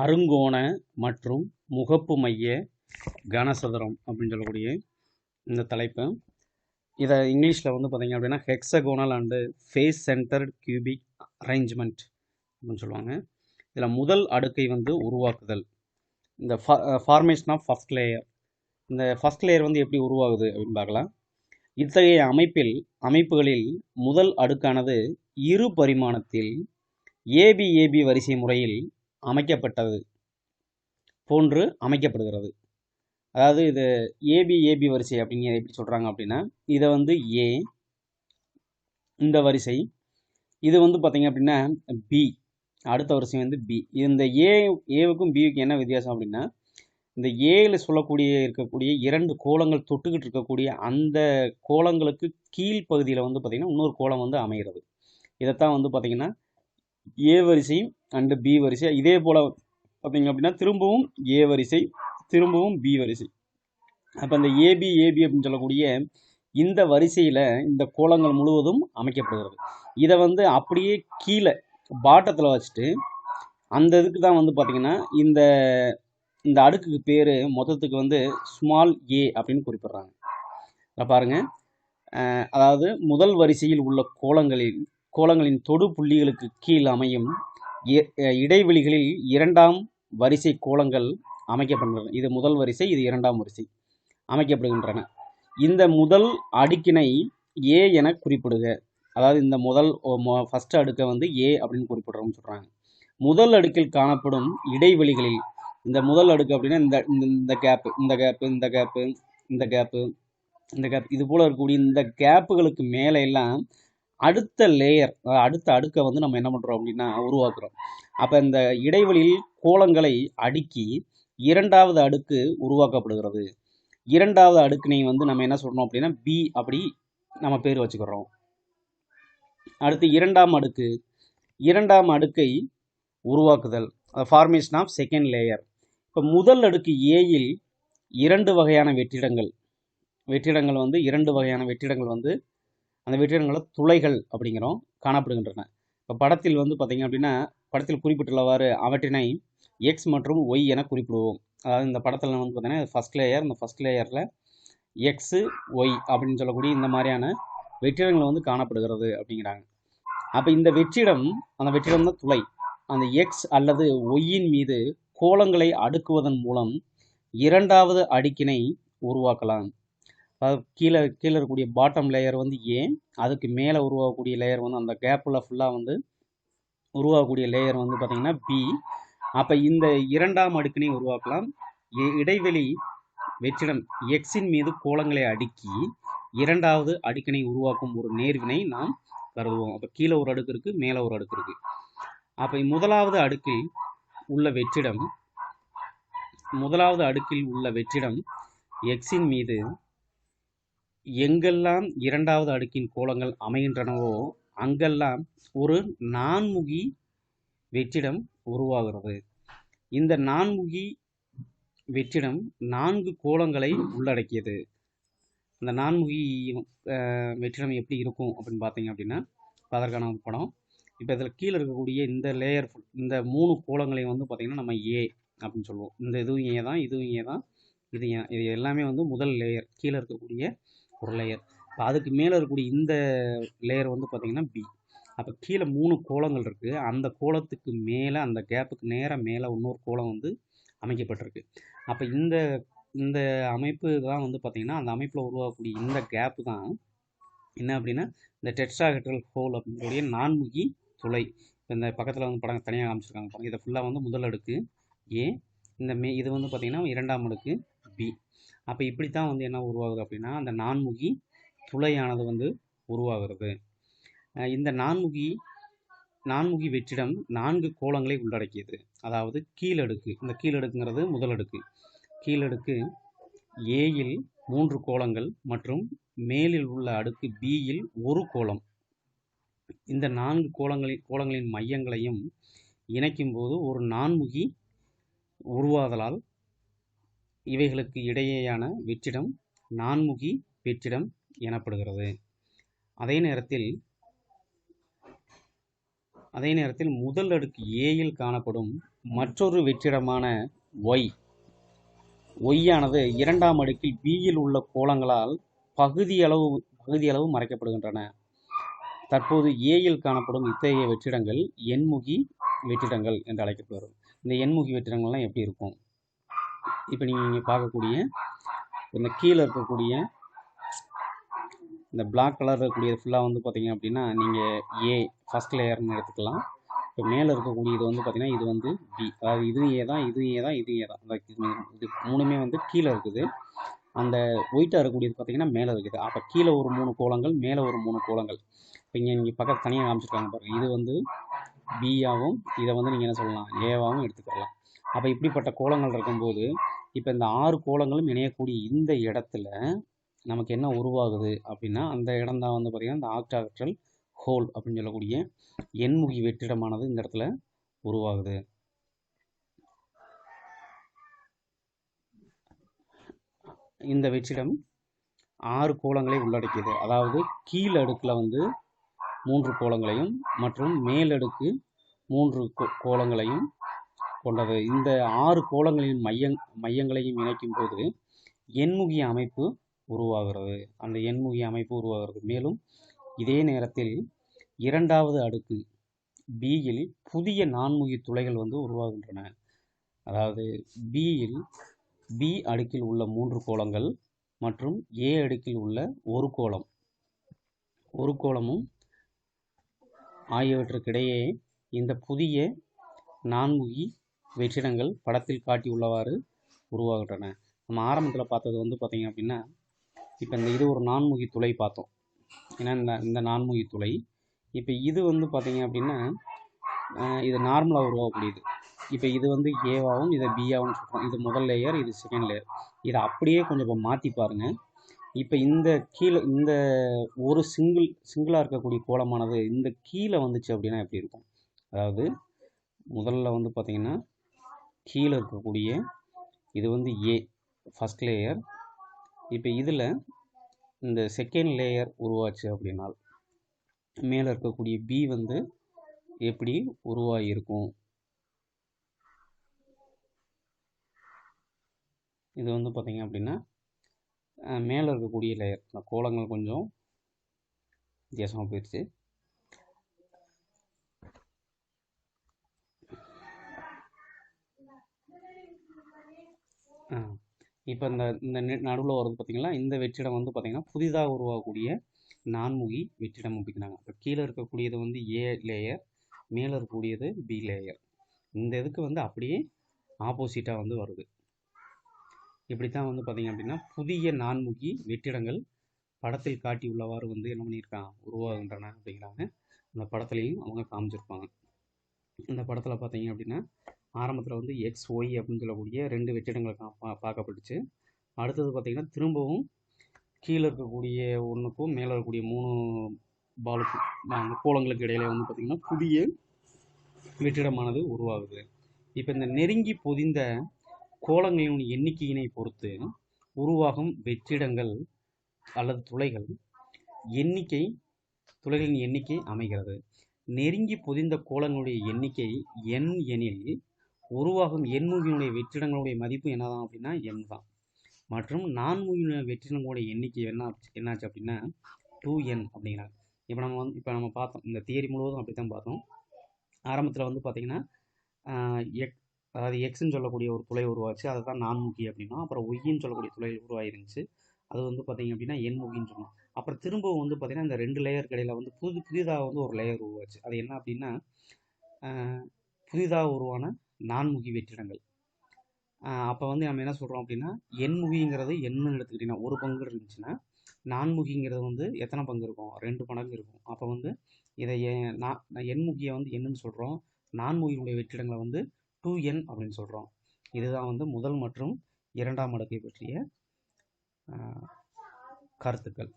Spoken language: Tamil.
அருங்கோண மற்றும் முகப்பு மைய கனசதுரம் அப்படின்னு சொல்லக்கூடிய இந்த தலைப்பு. இதை இங்கிலீஷில் வந்து பார்த்தீங்க அப்படின்னா hexagonal and face centred cubic arrangement அப்படின்னு சொல்லுவாங்க. இதில் முதல் அடுக்கை வந்து உருவாக்குதல். இந்த ஃபார்மேஷன் ஆஃப் ஃபஸ்ட் லேயர் இந்த ஃபஸ்ட் லேயர் வந்து எப்படி உருவாகுது அப்படின்னு பார்க்கலாம். இத்தகைய அமைப்பில் அமைப்புகளில் முதல் அடுக்கானது இரு பரிமாணத்தில் ஏபிஏபி வரிசை முறையில் அமைக்கப்பட்டது. போன்று அமைக்கப்படுகிறது. அதாவது இது ஏபி ஏபி வரிசை அப்படிங்கிற எப்படி சொல்கிறாங்க அப்படின்னா இதை வந்து ஏ இந்த வரிசை இது வந்து பார்த்தீங்க அப்படின்னா பி அடுத்த வரிசை வந்து பி இந்த ஏ ஏவுக்கும் பிவுக்கும் என்ன வித்தியாசம் அப்படின்னா இந்த ஏயில் சொல்லக்கூடிய இருக்கக்கூடிய இரண்டு கோலங்கள் தொட்டுக்கிட்டு இருக்கக்கூடிய அந்த கோலங்களுக்கு கீழ் பகுதியில் வந்து பார்த்திங்கன்னா இன்னொரு கோலம் வந்து அமைகிறது. இதைத்தான் வந்து பார்த்திங்கன்னா ஏ வரிசை அண்டு பி வரிசை. இதே போல் பார்த்தீங்க அப்படின்னா திரும்பவும் ஏ வரிசை திரும்பவும் பி வரிசை. அப்போ இந்த ஏபி ஏபி அப்படின்னு சொல்லக்கூடிய இந்த வரிசையில் இந்த கோலங்கள் முழுவதும் அமைக்கப்படுகிறது. இதை வந்து அப்படியே கீழே பாட்டத்தில் வச்சுட்டு அந்த இதுக்கு தான் வந்து பார்த்திங்கன்னா இந்த இந்த அடுக்குக்கு பேர் மொத்தத்துக்கு வந்து ஸ்மால் ஏ அப்படின்னு குறிப்பிட்றாங்க. பாருங்கள் அதாவது முதல் வரிசையில் உள்ள கோலங்களில் கோலங்களின் தொடு புள்ளிகளுக்கு கீழ் அமையும் இடைவெளிகளில் இரண்டாம் வரிசை கோலங்கள் அமைக்கப்படுகின்றன இது முதல் வரிசை இது இரண்டாம் வரிசை அமைக்கப்படுகின்றன. இந்த முதல் அடுக்கினை ஏ என குறிப்பிடுக. அதாவது இந்த முதல் ஃபஸ்ட் அடுக்கை வந்து ஏ அப்படின்னு குறிப்பிடுறோம்னு சொல்கிறாங்க முதல் அடுக்கில் காணப்படும் இடைவெளிகளில் இந்த முதல் அடுக்கு அப்படின்னா இந்த இந்த கேப்பு இந்த கேப்பு இந்த கேப்பு இந்த கேப்பு இந்த கேப் இது போல் இருக்கக்கூடிய இந்த கேப்புகளுக்கு மேலே எல்லாம் அடுத்த லேயர் அடுத்த அடுக்கை வந்து நம்ம என்ன பண்ணுறோம் அப்படின்னா உருவாக்குறோம். அப்போ இந்த இடைவெளியில் கோலங்களை அடுக்கி இரண்டாவது அடுக்கு உருவாக்கப்படுகிறது. இரண்டாவது அடுக்கினை வந்து நம்ம என்ன சொல்கிறோம் அப்படின்னா பி அப்படி நம்ம பேர் வச்சுக்கிறோம். அடுத்து இரண்டாம் அடுக்கு. இரண்டாம் அடுக்கை உருவாக்குதல் ஃபார்மேஷன் ஆஃப் செகண்ட் லேயர் இப்போ முதல் அடுக்கு ஏயில் இரண்டு வகையான வெற்றிடங்கள். வெற்றிடங்கள் வந்து இரண்டு வகையான வெற்றிடங்கள் வந்து அந்த வெற்றிடங்களை துளைகள் அப்படிங்கிறோம் காணப்படுகின்றன. இப்போ படத்தில் வந்து பார்த்திங்க அப்படின்னா படத்தில் குறிப்பிட்டுள்ளவாறு அவற்றினை எக்ஸ் மற்றும் ஒய் என குறிப்பிடுவோம். அதாவது இந்த படத்தில் வந்து பார்த்தீங்கன்னா ஃபஸ்ட் லேயர் இந்த ஃபஸ்ட் லேயரில் எக்ஸு ஒய் அப்படின்னு சொல்லக்கூடிய இந்த மாதிரியான வெற்றிடங்கள் வந்து காணப்படுகிறது அப்படிங்கிறாங்க. அப்போ இந்த வெற்றிடம் அந்த வெற்றிடம் தான் துளை. அந்த எக்ஸ் அல்லது ஒய்யின் மீது கோலங்களை அடுக்குவதன் மூலம் இரண்டாவது அடுக்கினை உருவாக்கலாம். கீழே கீழே இருக்கக்கூடிய பாட்டம் லேயர் வந்து ஏ அதுக்கு மேலே உருவாகக்கூடிய லேயர் வந்து அந்த கேப்பில் ஃபுல்லாக வந்து உருவாகக்கூடிய லேயர் வந்து பார்த்திங்கன்னா பி அப்போ இந்த இரண்டாம் அடுக்கினையும் உருவாக்கலாம். இடைவெளி வெற்றிடம் எக்ஸின் மீது கோலங்களை அடுக்கி இரண்டாவது அடுக்கினை உருவாக்கும் ஒரு நேர்வினை நாம் கருதுவோம். அப்போ கீழே ஒரு அடுக்கு இருக்குது மேலே ஒரு அடுக்கு இருக்குது அப்போ முதலாவது அடுக்கில் உள்ள வெற்றிடம் முதலாவது அடுக்கில் உள்ள வெற்றிடம் எக்ஸின் மீது எங்கெல்லாம் இரண்டாவது அடுக்கின் கோலங்கள் அமைகின்றனவோ அங்கெல்லாம் ஒரு நான்முகி வெற்றிடம் உருவாகிறது. இந்த நான்முகி வெற்றிடம் நான்கு கோலங்களை உள்ளடக்கியது. அந்த நான்முகி வெற்றிடம் எப்படி இருக்கும் அப்படின்னு பார்த்தீங்க அப்படின்னா அதற்கான ஒரு படம். இப்போ இதில் கீழே இருக்கக்கூடிய இந்த லேயர் இந்த மூணு கோலங்களையும் வந்து பார்த்திங்கன்னா நம்ம ஏ அப்படின்னு சொல்லுவோம். இந்த இதுவும் ஏ தான் இதுவும் ஏ தான். இது ஏன் இது எல்லாமே வந்து முதல் லேயர் கீழே இருக்கக்கூடிய ஒரு லேயர் இப்போ அதுக்கு மேலே இருக்கக்கூடிய இந்த லேயர் வந்து பார்த்திங்கன்னா பி அப்போ கீழே மூணு கோலங்கள் இருக்குது அந்த கோலத்துக்கு மேலே அந்த கேப்புக்கு நேராக மேலே இன்னொரு கோலம் வந்து அமைக்கப்பட்டிருக்கு. அப்போ இந்த இந்த அமைப்பு தான் வந்து பார்த்திங்கன்னா அந்த அமைப்பில் உருவாகக்கூடிய இந்த கேப்பு தான் என்ன அப்படின்னா இந்த டெட்ராஹெட்ரல் ஹோல் அப்படின்னுடைய நான்முகி துளை. இந்த பக்கத்தில் வந்து படம் தனியாக காமிச்சிருக்காங்க இதை ஃபுல்லாக வந்து முதல் அடுக்கு ஏ இந்த மே இது வந்து பார்த்திங்கன்னா இரண்டாம் அடுக்கு பி அப்போ இப்படி தான் வந்து என்ன உருவாகுது அப்படின்னா அந்த நான்முகி துளையானது வந்து உருவாகிறது. இந்த நான்முகி நான்முகி வெற்றிடம் நான்கு கோலங்களை உள்ளடக்கியது. அதாவது கீழடுக்கு இந்த கீழடுக்குங்கிறது முதலடுக்கு. கீழடுக்கு ஏயில் மூன்று கோலங்கள் மற்றும் மேலில் உள்ள அடுக்கு பியில் ஒரு கோலம் இந்த நான்கு கோலங்களின் கோலங்களின் மையங்களையும் இணைக்கும் போது ஒரு நான்முகி உருவாதலால் இவைகளுக்கு இடையேயான வெற்றிடம் நான்முகி வெற்றிடம் எனப்படுகிறது. அதே நேரத்தில் அதே நேரத்தில் முதல் அடுக்கு ஏயில் காணப்படும் மற்றொரு வெற்றிடமான ஒய் ஒய்யானது இரண்டாம் அடுக்கில் பியில் உள்ள கோலங்களால் பகுதியளவு பகுதியளவு மறைக்கப்படுகின்றன. தற்போது ஏயில் காணப்படும் இத்தகைய வெற்றிடங்கள் எண்முகி வெற்றிடங்கள் என்று அழைக்கப்படுகிறது இந்த எண்முகி வெற்றிடங்கள்லாம் எப்படி இருக்கும்? இப்போ நீங்கள் இங்கே பார்க்கக்கூடிய இந்த கீழே இருக்கக்கூடிய இந்த பிளாக் கலர் இருக்கக்கூடியது ஃபுல்லாக வந்து பார்த்தீங்க அப்படின்னா நீங்கள் ஏ ஃபஸ்ட் லேயர்னு எடுத்துக்கலாம். இப்போ மேலே இருக்கக்கூடியது வந்து பார்த்திங்கன்னா இது வந்து பி அதாவது இது ஏ தான் இது ஏ தான் இது ஏ தான். இந்த இது- மூணுமே வந்து கீழே இருக்குது. அந்த ஒயிட்டாக இருக்கக்கூடியது பார்த்திங்கன்னா மேலே இருக்குது. அப்போ கீழே ஒரு மூணு கோலங்கள் மேலே ஒரு மூணு கோலங்கள். இப்போ இங்கே நீங்கள் பக்கத்து தனியாக காமிச்சிருக்காங்க பாருங்கள் இது வந்து பியாகவும் இதை வந்து நீங்கள் என்ன சொல்லலாம்? ஏவாகவும் எடுத்துக்கலாம் அப்போ இப்படிப்பட்ட கோலங்கள் இருக்கும்போது இப்போ இந்த ஆறு கோலங்களும் இணையக்கூடிய இந்த இடத்துல நமக்கு என்ன உருவாகுது அப்படின்னா அந்த இடம் தான் வந்து பார்த்திங்கன்னா இந்த ஆக்டாகட்ரல் ஹோல் அப்படின்னு சொல்லக்கூடிய எண்முகி வெற்றிடமானது இந்த இடத்துல உருவாகுது. இந்த வெற்றிடம் ஆறு கோலங்களை உள்ளடக்கியது. அதாவது கீழ் அடுக்கில் வந்து மூன்று கோலங்களையும் மற்றும் மேலடுக்கு மூன்று கோ- கோலங்களையும் கொண்டது. இந்த ஆறு கோலங்களின் மையங் மையங்களையும் இணைக்கும் போது எண்முகி அமைப்பு உருவாகிறது. அந்த எண்முகி அமைப்பு உருவாகிறது. மேலும் இதே நேரத்தில் இரண்டாவது அடுக்கு பியில் புதிய நான்முகி துளைகள் வந்து உருவாகின்றன. அதாவது பியில் பி அடுக்கில் உள்ள மூன்று கோலங்கள் மற்றும் ஏ அடுக்கில் உள்ள ஒரு கோலம் ஒரு கோலமும் ஆகியவற்றுக்கிடையே இந்த புதிய நான்முகி வெற்றிடங்கள் படத்தில் காட்டியுள்ளவாறு உருவாகின்றன. நம்ம ஆரம்பத்தில் பார்த்தது வந்து பார்த்தீங்க அப்படின்னா இப்போ இந்த இது ஒரு நான்முகி துளை பார்த்தோம். ஏன்னா இந்த இந்த நான்முகி துளை. இப்போ இது வந்து பார்த்திங்க அப்படின்னா இது நார்மலாக உருவாகக்கூடியது. இப்போ இது வந்து ஏவாகவும் இதை பிஆவும் சொல்கிறோம் இது முதல் லேயர் இது செகண்ட் லேயர் இதை அப்படியே கொஞ்சம் இப்போ மாற்றி பாருங்கள் இப்போ இந்த கீழே இந்த ஒரு சிங்கிள் சிங்கிளாக இருக்கக்கூடிய கோலமானது இந்த கீழே வந்துச்சு அப்படின்னா எப்படி இருக்கும்? அதாவது முதல்ல வந்து பார்த்திங்கன்னா கீழே இருக்கக்கூடிய இது வந்து ஏ ஃபஸ்ட் லேயர் இப்போ இதில் இந்த செகண்ட் லேயர் உருவாச்சு அப்படின்னால் மேலே இருக்கக்கூடிய பி வந்து எப்படி உருவாகியிருக்கும் இது வந்து பார்த்திங்க அப்படின்னா மேலே இருக்கக்கூடிய லேயர் இந்த கோலங்கள் கொஞ்சம் வித்தியாசமாக போயிடுச்சு இப்போ இந்த இந்த நடுவில் வருது பார்த்தீங்களா இந்த வெற்றிடம் வந்து பார்த்தீங்கன்னா புதிதாக உருவாகக்கூடிய நான்முகி வெற்றிடம் அப்படிங்கிறாங்க. இப்போ கீழே இருக்கக்கூடியது வந்து ஏ லேயர் மேலே இருக்கக்கூடியது பி லேயர் இந்த இதுக்கு வந்து அப்படியே ஆப்போசிட்டாக வந்து வருது. இப்படி தான் வந்து பார்த்தீங்க அப்படின்னா புதிய நான்முகி வெற்றிடங்கள் படத்தில் காட்டியுள்ளவாறு வந்து என்ன பண்ணியிருக்காங்க உருவாகின்றன அப்படிங்கிறாங்க. அந்த படத்துலையும் அவங்க காமிச்சிருப்பாங்க. இந்த படத்தில் பார்த்தீங்க அப்படின்னா ஆரம்பத்தில் வந்து எக்ஸ் ஒய் அப்படின்னு சொல்லக்கூடிய ரெண்டு வெற்றிடங்கள் பார்க்கப்பட்டுச்சு. அடுத்தது பார்த்திங்கன்னா திரும்பவும் கீழே இருக்கக்கூடிய ஒன்றுக்கும் மேலே இருக்கக்கூடிய மூணு பாலுக்கு கோலங்களுக்கு இடையில வந்து பார்த்திங்கன்னா புதிய வெற்றிடமானது உருவாகுது. இப்போ இந்த நெருங்கி பொதிந்த கோலங்களின் எண்ணிக்கையினை பொறுத்து உருவாகும் வெற்றிடங்கள் அல்லது துளைகள் எண்ணிக்கை துளைகளின் எண்ணிக்கை அமைகிறது. நெருங்கி பொதிந்த கோலங்களுடைய எண்ணிக்கை எண் எனில் உருவாகும் எண்முகியினுடைய வெற்றிடங்களுடைய மதிப்பு என்னதான் அப்படின்னா n தான். மற்றும் நான்முகியினுடைய வெற்றிடங்களுடைய எண்ணிக்கை என்ன என்னாச்சு அப்படின்னா டூ என் அப்படிங்கிறாங்க. இப்போ நம்ம வந்து இப்போ நம்ம பார்த்தோம் இந்த தியரி முழுவதும் அப்படி தான் பார்த்தோம். ஆரம்பத்தில் வந்து பார்த்தீங்கன்னா எக் அதாவது எக்ஸ்ன்னு சொல்லக்கூடிய ஒரு துளை உருவாச்சு அதை தான் நான்முகி அப்படின்னா அப்புறம் ஒய்யின்னு சொல்லக்கூடிய துளை உருவாயிருந்துச்சு. அது வந்து பார்த்தீங்க அப்படின்னா எண்முகின்னு சொன்னோம். அப்புறம் திரும்பவும் வந்து பார்த்தீங்கன்னா இந்த ரெண்டு லேயர் இடையில வந்து புது புதிதாக வந்து ஒரு லேயர் உருவாச்சு. அது என்ன அப்படின்னா புதிதாக உருவான நான்முகி வெற்றிடங்கள். அப்போ வந்து நம்ம என்ன சொல்கிறோம் அப்படின்னா எண்முகிங்கிறது என்னன்னு எடுத்துக்கிட்டிங்கன்னா ஒரு பங்கு இருந்துச்சுன்னா நான்முகிங்கிறது வந்து எத்தனை பங்கு இருக்கும்? ரெண்டு மடங்கு இருக்கும். அப்போ வந்து இதை நான் எண்முகியை வந்து என்னன்னு சொல்கிறோம் நான்முகியினுடைய வெற்றிடங்களை வந்து டூ என் அப்படின்னு சொல்கிறோம் இதுதான் வந்து முதல் மற்றும் இரண்டாம் அடுக்கை பற்றிய கருத்துக்கள்.